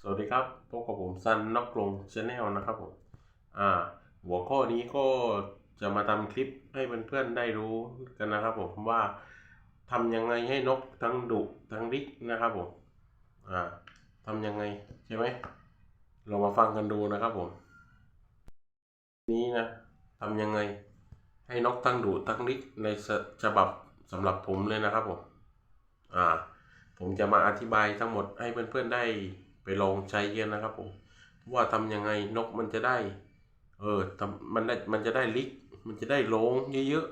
สวัสดีครับพบกับผมซันนกลงชาแนลนะครับผมอ่าหัวข้อนี้ก็จะมาทำคลิปให้เพื่อนๆได้รู้กันนะครับผมว่าทำยังไงให้นกทั้งดุทั้งริกนะครับผมอ่าทำยังไงใช่ไหมเรามาฟังกันดูนะครับผม นี้นะทำยังไงให้นกทั้งดุทั้งริกในฉบับสำหรับผมเลยนะครับผมอ่าผมจะมาอธิบายทั้งหมดให้เพื่อนๆได้ ไปลองใช้กันนะครับผมว่าทำยังไงนกมันจะได้ เออทำมันได้มันจะได้ลิก มันจะได้โลงเยอะ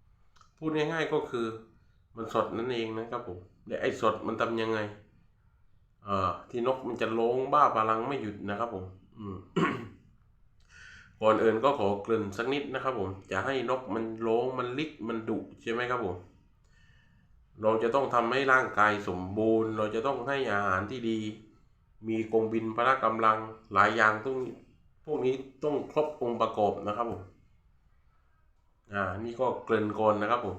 ๆ พูดง่ายๆก็คือมันสดนั่นเองนะครับผมเดี๋ยวไอ้สดมันทำยังไง เอ่อที่นกมันจะโลงบ้าพลังไม่หยุดนะครับผม อืมก่อนอื่นก็ขอเกริ่นสักนิดนะครับผม จะให้นกมันโลงมันลิกมันดุใช่ไหมครับผม เราจะต้องทำให้ร่างกายสมบูรณ์ เราจะต้องให้อาหารที่ดี มีกองบินพละกำลังหลายอย่างต้องพวกนี้ต้องครบองค์ประกอบนะครับผมอ่านี่ก็เกริ่นก่อนนะครับผม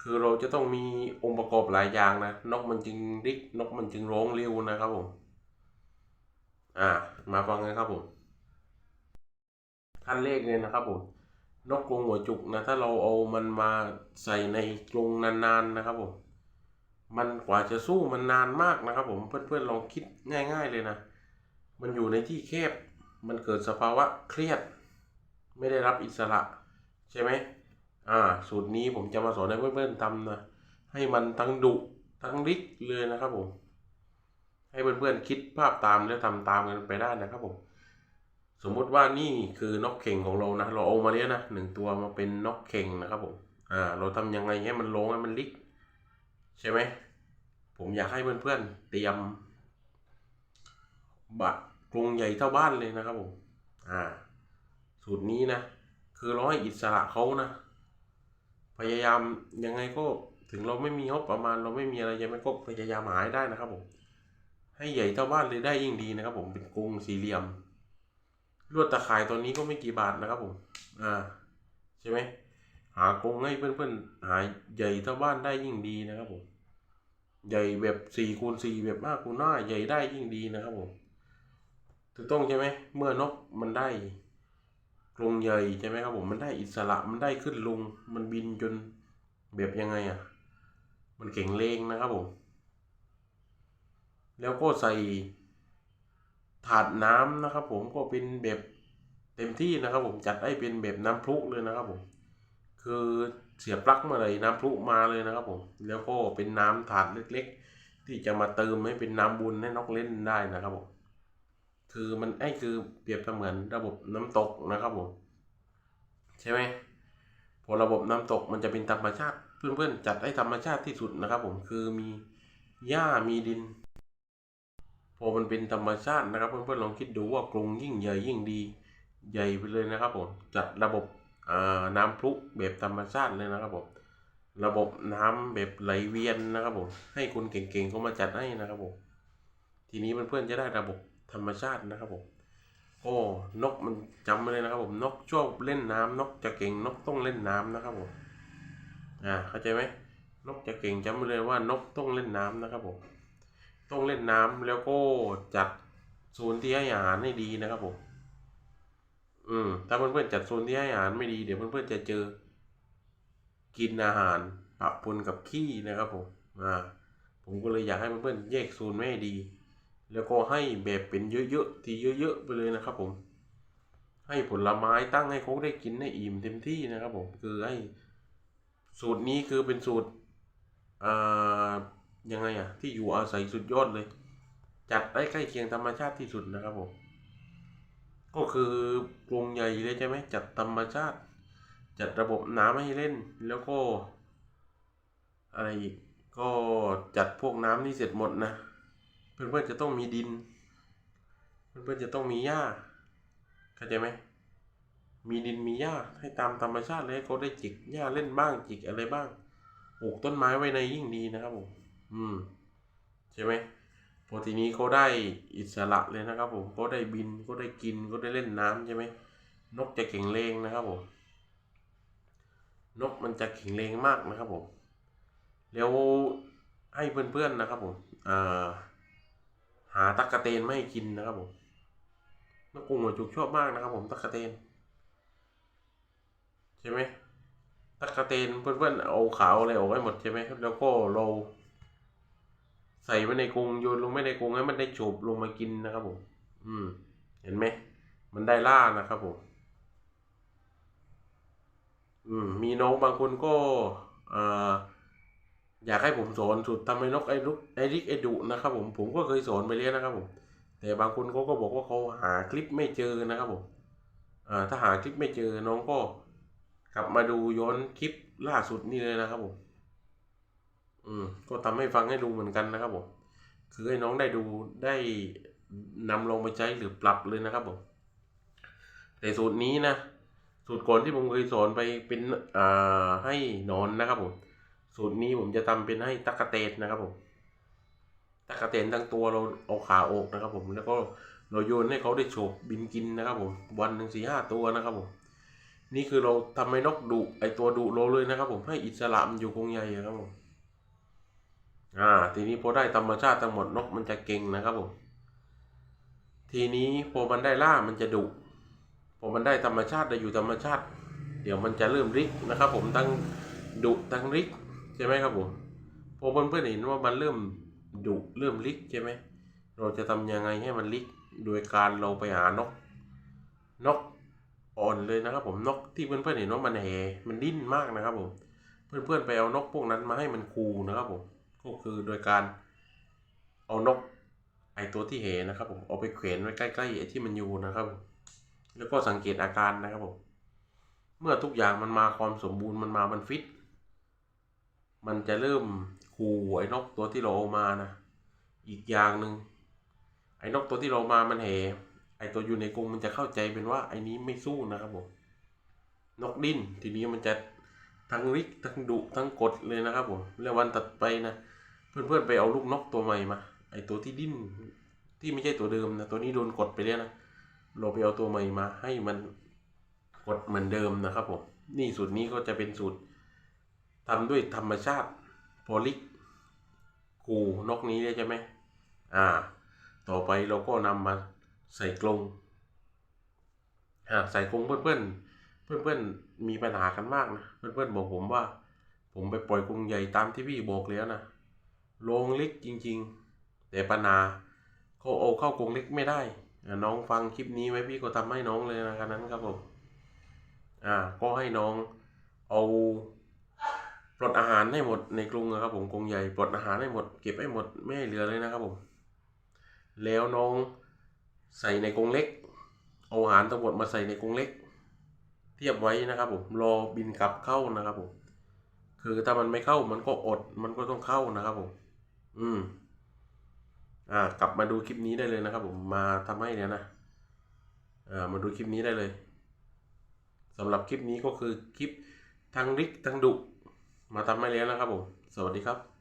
คือเราจะต้องมีองค์ประกอบหลายอย่างนะนกมันจึงริกนกมันจึงร้องเร็วนะครับผมอ่ามาฟังกันครับผมขั้นแรกเลยนะครับผมนกกรงหัวจุกนะถ้าเราเอามันมาใส่ในกรงนานๆนะครับผม มันกว่าจะสู้มันนานมากนะครับ ผมเพื่อนๆลองคิดง่าย ๆเลยนะ มันอยู่ในที่แคบ มันเกิดสภาวะเครียด ไม่ได้รับอิสระ ใช่ไหมอ่า สูตรนี้ผมจะมาสอนให้เพื่อนๆทำนะ ให้มันทั้งดุทั้งริกเลยนะครับผม ให้เพื่อนๆคิดภาพตามแล้วทำตามกันไปได้นะครับผม สมมุติว่านี่คือนกเข่งของเรานะ เราเอามาเลี้ยนะหนึ่งตัวมาเป็นนกเข่งนะครับผม อ่า เราทำยังไงให้มันลงให้มันลิก ใช่ไหม ผมอยากให้เพื่อนๆเตรียม บัตรกรงใหญ่เท่าบ้านเลยนะครับผม อ่า สูตรนี้นะ คือราให้อิสระเขานะ พยายามยังไงก็ถึงเราไม่มีงบประมาณเราไม่มีอะไรยังไงก็พยายามหาให้ได้นะครับผม ให้ใหญ่เท่าบ้านเลยได้ยิ่งดีนะครับ ผมเป็นกรงสี่เหลี่ยมลวดตะข่ายตัวนี้ก็ไม่กี่บาทนะครับผม อ่า ใช่ไหม หากรงให้เพื่อนๆ หาใหญ่เท่าบ้านได้ยิ่งดีนะครับผม ใหญ่แบบสี่คูณสี่แบบห้าคูณห้าใหญ่ได้ยิ่งดีนะครับผมถูกต้องใช่ไหมเมื่อนกมันได้กรงใหญ่ใช่ไหมครับผมมันได้อิสระมันได้ขึ้นลง มันบินจนแบบยังไงอะ มันเก่งเลงนะครับผม แล้วก็ใส่ถาดน้ำนะครับผมก็เป็นแบบเต็มที่นะครับผมจัดให้เป็นแบบน้ำพลุเลยนะครับผม คือเสียบปลั๊กเมื่อไหร่น้ำพลุมาเลยนะครับผม แล้วก็เป็นน้ำถาดเล็กๆ ที่จะมาเติมให้เป็นน้ำบุญให้นกเล่นได้นะครับผม คือมันไอ้คือเปรียบเสมือนระบบน้ำตกนะครับผม ใช่ไหมพอระบบน้ำตกมันจะเป็นธรรมชาติเพื่อนๆจัดให้ธรรมชาติที่สุดนะครับ ผมคือมีหญ้ามีดินพอมันเป็นธรรมชาตินะครับ เพื่อนๆลองคิดดูว่ากรุงยิ่งใหญ่ยิ่งดี ใหญ่ไปเลยนะครับผมจัดระบบ น้ำพลุแบบธรรมชาติเลยนะครับผมระบบน้ำแบบไหลเวียนนะครับผมให้คนเก่งๆเขามาจัดให้นะครับผมทีนี้เพื่อนๆจะได้ระบบธรรมชาตินะครับผมโอ้นกมันจำเลยนะครับผมนกชอบเล่นน้ำนกจะเก่งนกต้องเล่นน้ำนะครับผมอ่าเข้าใจไหมนกจะเก่งจำเลยว่านกต้องเล่นน้ำนะครับผมต้องเล่นน้ำแล้วก็จัดศูนย์ที่ให้อาหารให้ดีนะครับผม อืม ถ้าเพื่อนๆจัดโซนที่ให้อาหารไม่ดีเดี๋ยวเพื่อนๆจะเจอ กินอาหารปะปนกับขี้นะครับผม อ่า ผมก็เลยอยากให้เพื่อนๆแยกโซนไว้ให้ดี แล้วก็ให้แบบเป็นเยอะๆที่เยอะๆไปเลยนะครับผม ให้ผลไม้ตั้งให้เขาได้กินให้อิ่มเต็มที่นะครับ ผม คือให้สูตรนี้คือเป็นสูตรอ่ายังไงอะที่อยู่อาศัยสุดยอดเลย จัดได้ใกล้เคียงธรรมชาติที่สุดนะครับผม ก็คือกรงใหญ่เลยใช่ไหมจัดธรรมชาติ จัดระบบน้ำให้เล่น แล้วก็ อะไรอีก ก็จัดพวกน้ำนี่เสร็จหมดนะ เพื่อนๆจะต้องมีดิน เพื่อนๆจะต้องมีหญ้าเข้าใจไหมมีดินมีหญ้าให้ตามธรรมชาติเลยให้เขาได้จิกหญ้าเล่นบ้างจิกอะไรบ้างปลูกต้นไม้ไว้ในยิ่งดีนะครับผม อืม ใช่ไหม พอทีนี้เขาได้อิสระเลยนะครับผมเขาได้บินเขาได้กินเขาได้เล่นน้ำใช่ไหมนกจะแข็งแรงนะครับผมนกมันจะแข็งแรงมากนะครับผมแล้วให้เพื่อนๆนะครับผมาหาตักกะเตนไม่ให้กินนะครับผมนกกรงหัวจุกชอบมากนะครับ ผมตักกะเตนใช่ไหมตักกะเตนเพื่อนๆเอาขาวอะไรออกให้หมดใช่ไหมแล้วก็เรา ใส่ไว้ในกรงโยนลงไว้ในกรงให้มันได้จูบลงมากินนะครับผมอืม เห็นไหมมันได้ล่านะครับผมอืม มีน้องบางคนก็อ่าอยากให้ผมสอนสูตรทำให้นกไอ้ลุกไอ้ริกไอ้ดุนะครับ ผมผมก็เคยสอนไปแล้วนะครับผมแต่บางคนเขาก็บอกว่าเขาหาคลิปไม่เจอนะครับผมอ่าถ้าหาคลิปไม่เจอน้องก็กลับมาดูย้อนคลิปล่าสุดนี่เลยนะครับผม อืม ก็ทำให้ฟังให้ดูเหมือนกันนะครับผมคือให้น้องได้ดูได้นำลงไปใช้หรือปรับเลยนะครับผมแต่สูตรนี้นะสูตรก่อนที่ผมเคยสอนไปเป็นอ่าให้นอนนะครับผมสูตรนี้ผมจะทำเป็นให้ตักกะเตนนะครับผมตักกะเตนทั้งตัวเราเอาขาออกนะครับผมแล้วก็เราโยนให้เขาได้โฉบบินกินนะครับผมวันหนึ่งสี่ห้าตัวนะครับผมนี่คือเราทำให้นกดุไอตัวดุเราเลยนะครับผมให้อิสระมันอยู่กรงใหญ่ครับผม อ่า ทีนี้พอได้ธรรมชาติทั้งหมดนกมันจะเก่งนะครับผมทีนี้พอมันได้ล่ามันจะดุพอมันได้ธรรมชาติได้อยู่ธรรมชาติ เดี๋ยวมันจะเริ่มริกนะครับ ผมทั้งดุทั้งริกใช่ไหมครับผมพอเพื่อนๆเห็นว่ามันเริ่มดุเริ่มริกใช่ไหมเราจะทำยังไงให้มันริกโดยการเราไปหานก นกอ่อนเลยนะครับ ผมนกที่เพื่อนๆเห็นว่ามันแห่มันดิ้นมากนะครับผมเพื่อนๆไปเอานกพวกนั้นมาให้มันคูนะครับผม ก็คือโดยการเอานกไอตัวที่เหนะครับผมเอาไปเขวนไว้ใกล้ๆไอที่มันอยู่นะครับผมแล้วก็สังเกตอาการนะครับผมเมื่อทุกอย่างมันมาความสมบูรณ์มันมามันฟิต มันจะเริ่มขู่ไอ้นกตัวที่เราเอามานะ อีกอย่างหนึ่งไอ้นกตัวที่เรามามันแห่ไอ้ตัวอยู่ในกรงมันจะเข้าใจเป็นว่าไอ้นี้ไม่สู้นะครับผมนกดิ้นทีนี้มันจะทั้งริกทั้งดุทั้งกดเลยนะครับผมแล้ววันตัดไปนะ เพื่อนๆไปเอาลูกนกตัวใหม่มา ไอตัวที่ดิ้นที่ไม่ใช่ตัวเดิมนะตัวนี้โดนกดไปแล้วนะเราไปเอาตัวใหม่มา ให้มันกดเหมือนเดิมนะครับผมนี่สูตรนี้ก็จะเป็นสูตรทำด้วยธรรมชาติโพลิกกูนกนี้เลยใช่ไหมอ่า ต่อไปเราก็นำมาใส่กรงอ่าใส่กรงเพื่อนๆเพื่อนๆมีปัญหากันมากนะเพื่อนๆบอกผมว่า ผมไปปล่อยกรงใหญ่ตามที่พี่บอกแล้วนะ โรงเล็กจริง ๆ แต่ปัญหาเขาเอาเข้ากรงเล็กไม่ได้น้องฟังคลิปนี้ไว้พี่ก็ทำให้น้องเลยนะครับนั้นครับผมอ่าก็ให้น้องเอาปลดอาหารให้หมดในกรงนะครับ ผมกรงใหญ่ปลดอาหารให้หมดเก็บให้หมดไม่ให้เหลือเลยนะครับผม แล้วน้องใส่ในกรงเล็ก เอาอาหารทั้งหมดมาใส่ในกรงเล็ก เทียบไว้นะครับผมรอบินกลับเข้านะครับผมคือถ้ามันไม่เข้ามันก็อดมันก็ต้องเข้านะครับผม อืม อ่า กลับมาดูคลิปนี้ได้เลยนะครับผมมาทำให้เนี่ยนะอ่ามาดูคลิปนี้ได้เลยสำหรับคลิปนี้ก็คือคลิปทั้งริกทั้งดุมาทำให้แล้วนะครับผม สวัสดีครับ